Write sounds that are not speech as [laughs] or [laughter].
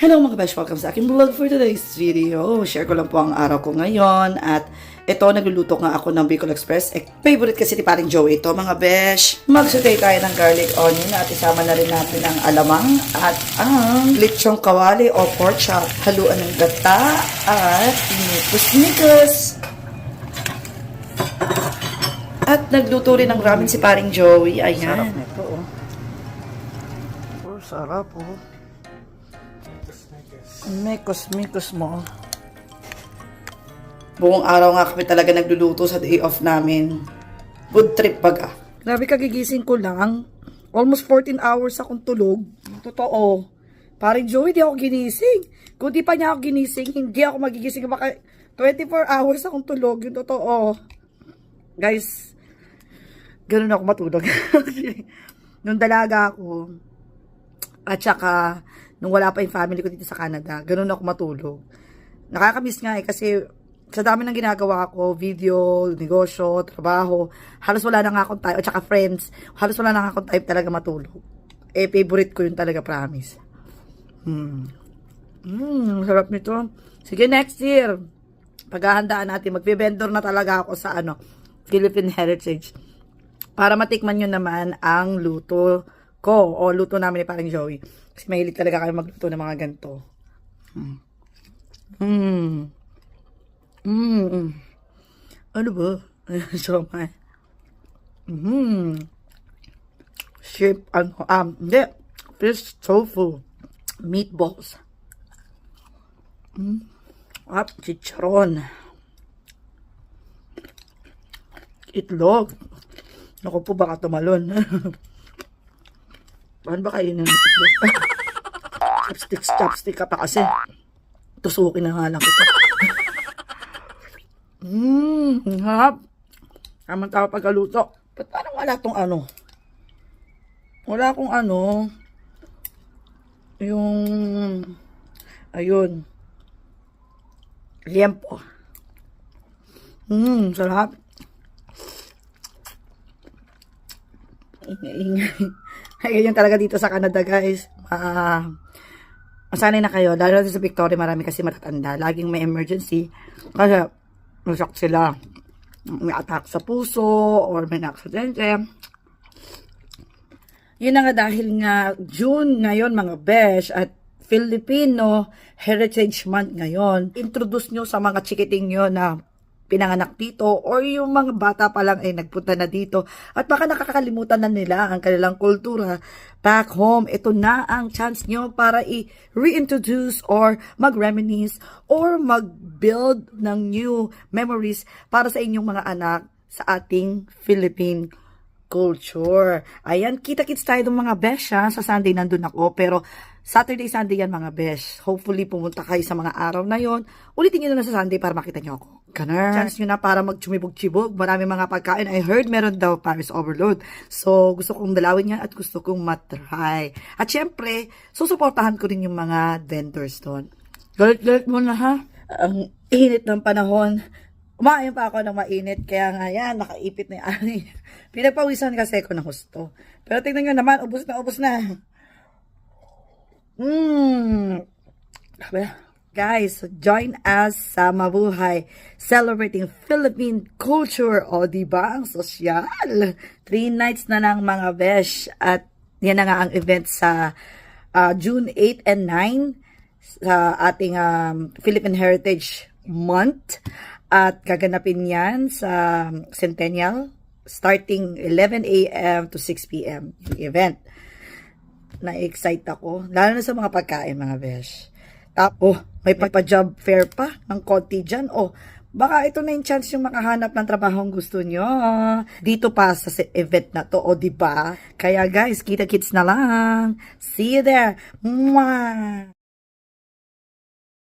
Hello mga besh, welcome sa aking vlog for today's video. Share ko lang po ang araw ko ngayon at ito, nagluluto nga ako ng Bicol Express. Eh, favorite kasi ni paring Joey ito mga besh. Magsutay tayo ng garlic onion at isama na rin natin ang alamang at ang lechong kawali o pork chop. Haluan ng gata at nikus-nikus. At nagluto rin ng ramen si paring Joey. Ayan. Ito, oh. Oh, sarap oh. Mikos-mikos mo. Buong araw nga kami talaga nagluluto sa day off namin. Good trip baga. Grabe kagigising ko lang. Almost 14 hours akong tulog. Totoo. Parang Joey, di ako ginising. Kung di pa niya ako ginising, hindi ako magigising. Baka 24 hours akong tulog. Yung totoo. Guys, ganun ako matulog. [laughs] Nung dalaga ako, at saka, nung wala pa yung family ko dito sa Canada, ganun ako matulog. Nakakamiss nga eh, kasi sa dami ng ginagawa ko, video, negosyo, trabaho, halos wala na nga akong time, at saka friends, halos wala na nga akong time talaga matulog. Eh, favorite ko yun talaga, promise. Hmm. Hmm, sarap nito. Sige, next year, paghahandaan natin, magbe-vendor na talaga ako sa ano, Philippine Heritage. Para matikman nyo naman ang luto ko o luto namin ni parang Joey. Kasi mahilig talaga kami magluto ng mga ganito. Hmm. Mm. Mm. Ano ba? [laughs] so, my. Mm. Ship, ano, um, hindi. Fish tofu. Meatballs. Mm. At chicharon. Itlog. Naku po, baka tumalon. [laughs] Paano ba kainin ng itlog? [laughs] chopstick, chopstick ka pa kasi. Tusukin na nga lang kita. [laughs] Mmm, hap. Tamang tao pagkaluto. Ba't parang wala tong ano? Wala akong ano. Yung, ayun. Liempo. Mmm, sarap. Ingay-ingay. [laughs] Ganyan talaga dito sa Canada, guys. Ah, masanay na kayo. Lalo na sa Victoria, marami kasi matatanda. Laging may emergency. Kasi, nasyak sila. May attack sa puso or may aksidente. Yun na nga dahil nga June ngayon mga besh at Filipino Heritage Month ngayon. Introduce nyo sa mga chikiting nyo na pinanganak dito or yung mga bata pa lang ay nagpunta na dito at baka nakakalimutan na nila ang kanilang kultura back home. Ito na ang chance nyo para i-reintroduce or mag-reminisce or mag-build ng new memories para sa inyong mga anak sa ating Philippine culture. Ayan, kita-kits tayo ng mga besh ha. Sa Sunday nandun ako. Pero Saturday, Sunday yan mga besh. Hopefully pumunta kayo sa mga araw na yon. Ulitin nyo na sa Sunday para makita nyo ako. Ganun. Chance nyo na para magchumibog-chibog. Marami mga pagkain. I heard meron daw Paris Overload. So, gusto kong dalawin yan at gusto kong matry. At syempre, susuportahan ko rin yung mga vendors doon. Galit-galit mo na ha. Ang init ng panahon. Umain pa ako ng mainit, kaya nga yan, nakaipit na yung ani. [laughs] Pinagpawisan kasi ako ng husto. Pero tingnan nyo naman, ubos na ubos na. Mmm. Guys, join us sa Mabuhay celebrating Philippine culture. O, di ba? Ang sosyal. Three nights na ng mga besh. At yan na nga ang event sa uh, June 8 and 9 sa ating um, Philippine Heritage Month. At gaganapin yan sa Centennial starting 11 a.m. to 6 p.m. yung event. Na-excite ako. Lalo na sa mga pagkain, mga besh. Tapos, may pa-job fair pa ng konti dyan. O, baka ito na yung chance yung makahanap ng trabaho gusto nyo. Dito pa sa event na to. O, di ba? Kaya guys, kita-kits na lang. See you there. Mwah!